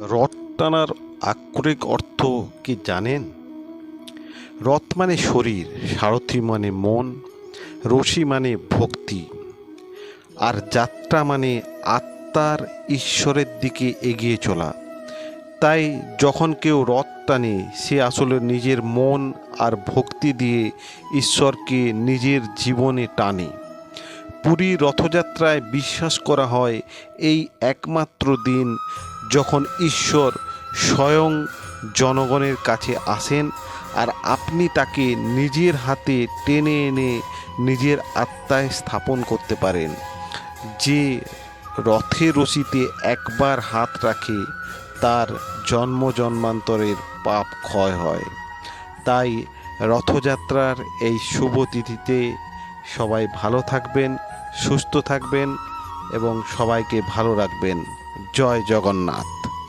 রথ টানার আক্ষরিক অর্থ কি জানেন? রথ মানে শরীর, সারথি মানে মন, রশি মানে ভক্তি, আর যাত্রা মানে আত্মার ঈশ্বরের দিকে এগিয়ে চলা। তাই যখন কেউ রথ টানে, সে আসলে নিজের মন আর ভক্তি দিয়ে ঈশ্বরকে নিজের জীবনে টানে। পুরী রথযাত্রায় বিশ্বাস করা হয়, এই একমাত্র দিন যখন ঈশ্বর স্বয়ং জনগণের কাছে আসেন আর আপনি তাকে নিজের হাতে টেনে এনে নিজের আত্মায় স্থাপন করতে পারেন, যে রথের রশিতে একবার হাত রাখে, তার জন্ম জন্মান্তরের পাপ ক্ষয় হয়। তাই রথযাত্রার এই শুভ তিথিতে সবাই ভালো থাকবেন, সুস্থ থাকবেন এবং সবাইকে ভালো রাখবেন। জয় জগন্নাথ।